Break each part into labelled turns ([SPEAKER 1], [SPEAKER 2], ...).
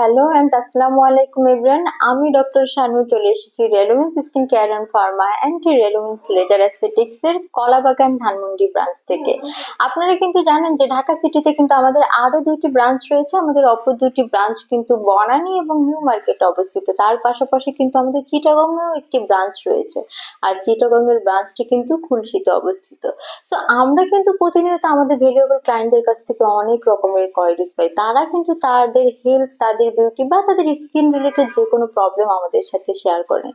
[SPEAKER 1] Hello and আসসালামু আলাইকুম ইব্রান আমি ডক্টর শানু চলে এসেছি রেলোভেন্স skin care and pharma anti রেলোভেন্স laser aesthetics এর কলাবাগান ধানমন্ডি ব্রাঞ্চ থেকে। আপনারা কিন্তু জানেন যে ঢাকা সিটিতে কিন্তু আমাদের আরও দুইটি ব্রাঞ্চ রয়েছে। আমাদের অপর দুটি ব্রাঞ্চ কিন্তু বনানী এবং নিউ মার্কেটে অবস্থিত। তার পাশাপাশি কিন্তু আমাদের চিটাগংয়েও একটি ব্রাঞ্চ রয়েছে। আর চিটাগংয়ের ব্রাঞ্চটি কিন্তু খুলশিতে অবস্থিত। সো আমরা কিন্তু প্রতিনিয়ত আমাদের ভ্যালুয়েবল ক্লায়েন্টদের কাছ থেকে অনেক রকমের কোয়ারিজ পাই। তারা কিন্তু তাদের হেলথ তাদের বিউটি বা তাদের স্কিন রিলেটেড যে কোনো প্রবলেম আমাদের সাথে শেয়ার করেন।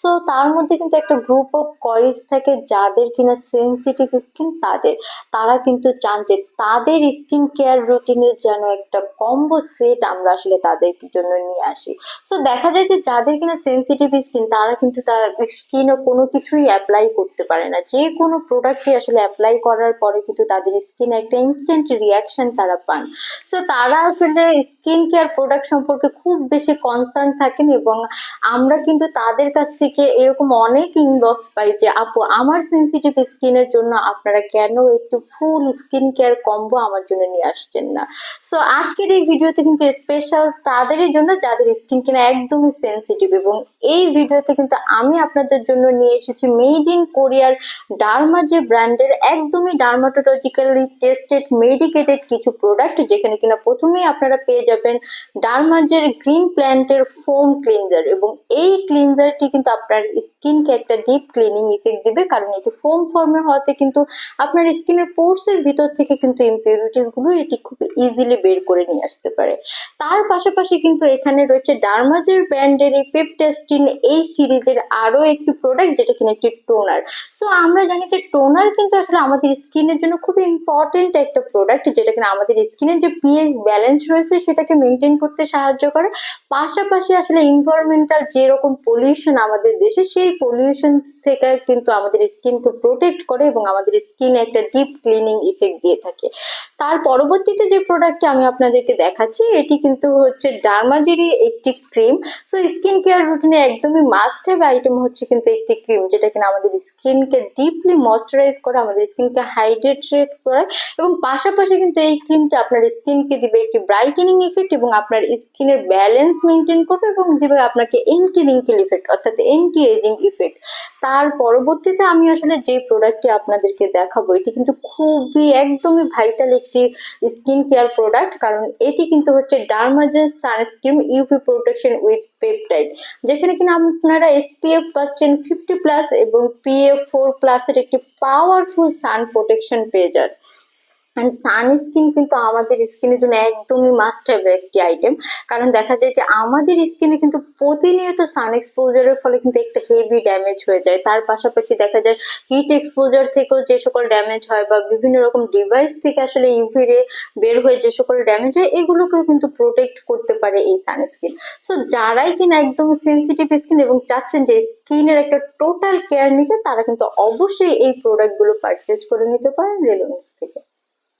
[SPEAKER 1] সো তার মধ্যে কিন্তু একটা গ্রুপ অফ কোয়ারিজ থাকে যাদের কিনা সেন্সিটিভ স্কিন তাদের। তারা কিন্তু চান যে তাদের স্কিন কেয়ার রুটিনের যেন একটা কম্বো সেট আমরা আসলে তাদের জন্য নিয়ে আসি। সো দেখা যায় যে যাদের কিনা সেন্সিটিভ স্কিন তারা কিন্তু তার স্কিনে কোনো কিছুই অ্যাপ্লাই করতে পারে না। যে কোনো প্রোডাক্টই আসলে অ্যাপ্লাই করার পরে কিন্তু তাদের স্কিনে একটা ইনস্ট্যান্ট রিয়াকশন তারা পান। সো তারা আসলে স্কিন কেয়ার প্রোডাক্ট সম্পর্কে খুব বেশি কনসার্ন থাকেন এবং আমরা কিন্তু তাদের কাছ থেকে এরকম অনেক ইনবক্স পাই যে, আপু, আমার সেন্সিটিভ স্কিনের জন্য আপনারা কেন একটু ফুল স্কিন কেয়ার কম্বো আমার জন্য নিয়ে আসছেন না? সো আজকের এই ভিডিওতে কিন্তু স্পেশাল তাদেরই জন্য যাদের স্কিন কিনা একদমই সেন্সিটিভ এবং এই ভিডিওতে কিন্তু আমি আপনাদের জন্য নিয়ে এসেছি মেড ইন কোরিয়ার ডার্মা যে ব্র্যান্ডের একদমই ডার্মাটোলজিক্যালি টেস্টেড মেডিকেটেড কিছু প্রোডাক্ট যেখানে কিনা প্রথমেই আপনারা পেয়ে যাবেন ডার্মাজের গ্রিন প্ল্যান্টের ফোম ক্লিনজার এবং এই ক্লিনজারটি কিন্তু আপনার স্কিনকে একটা ডিপ ক্লিনিং ইফেক্ট দিবে। কারণ এটি ফোম ফর্মে হওয়াতে কিন্তু আপনার স্কিনের পোর্সের ভিতর থেকে কিন্তু ইম্পিউরিটিসগুলো এটি খুব ইজিলি বের করে নিয়ে আসতে পারে। তার পাশাপাশি কিন্তু এখানে রয়েছে ডার্মাজের ব্র্যান্ডের এই পেপটেস্টিন এই সিরিজের আরও একটি প্রোডাক্ট যেটা কিনা একটি টোনার সো আমরা জানি যে টোনার কিন্তু আসলে আমাদের স্কিনের জন্য খুব ইম্পর্টেন্ট একটা প্রোডাক্ট যেটা কিনা আমাদের স্কিনের যে পিএইচ ব্যালেন্স রয়েছে সেটাকে মেনটেন করতে সাহায্য করে। পাশাপাশি আসলে ইনভারমেন্টাল যেরকম পলিউশন আমাদের দেশে, সেই পলিউশন থেকে কিন্তু আমাদের স্কিনকে প্রোটেক্ট করে এবং আমাদের স্কিনে একটা ডিপ ক্লিনিং ইফেক্ট দিয়ে থাকে। তার পরবর্তীতে যে প্রোডাক্টটি আমি আপনাদেরকে দেখাচ্ছি, এটি কিন্তু হচ্ছে ডার্মাজেরই একটি ক্রিম সো স্কিন কেয়ার রুটিনে একদমই মাস্ট হ্যাভ আইটেম হচ্ছে কিন্তু একটি ক্রিম যেটা কিনা আমাদের স্কিনকে ডিপলি ময়শ্চারাইজ করে, আমাদের স্কিনকে হাইড্রেটেড করে। এবং পাশাপাশি কিন্তু এই ক্রিমটা আপনার স্কিনকে দিবে একটি ব্রাইটেনিং ইফেক্ট এবং আপনার স্কিনের ব্যালেন্স মেনটেন করবে এবং দিবে আপনাকে এন্টি রিঙ্কেল ইফেক্ট অর্থাৎ এন্টি এজিং ইফেক্ট তার পরবর্তীতে আমি আসলে যে প্রোডাক্টটি আপনাদেরকে দেখাবো, এটি কিন্তু খুবই একদমই ভাইটাল একটি স্কিন কেয়ার প্রোডাক্ট কারণ এটি কিন্তু হচ্ছে ডার্মাজেস sunscreen UV protection with peptide যেখানে কিনা আপনারা এসপিএফ পাচ্ছেন ফিফটি প্লাস এবং পিএফ ফোর প্লাসের একটি পাওয়ারফুল সান প্রোটেকশন পেয়ে যান। অ্যান্ড সানস্ক্রিন কিন্তু আমাদের স্কিনের জন্য একদমই মাস্ট হ্যাভ একটি আইটেম কারণ দেখা যায় যে আমাদের স্কিনে কিন্তু প্রতিনিয়ত সান এক্সপোজারের ফলে কিন্তু একটা হেভি ড্যামেজ হয়ে যায়। তার পাশাপাশি দেখা যায় হিট এক্সপোজার থেকেও যে সকল ড্যামেজ হয় বা বিভিন্ন রকম ডিভাইস থেকে আসলে ইউভি রে বের হয়ে যে সকল ড্যামেজ হয়, এগুলোকেও কিন্তু প্রোটেক্ট করতে পারে এই সানস্ক্রিন সো যারাই কিনা একদম সেন্সিটিভ স্কিন এবং চাচ্ছেন যে স্কিনের একটা টোটাল কেয়ার নিতে, তারা কিন্তু অবশ্যই এই প্রোডাক্টগুলো পারচেজ করে নিতে পারেন রেলোভেন্স থেকে।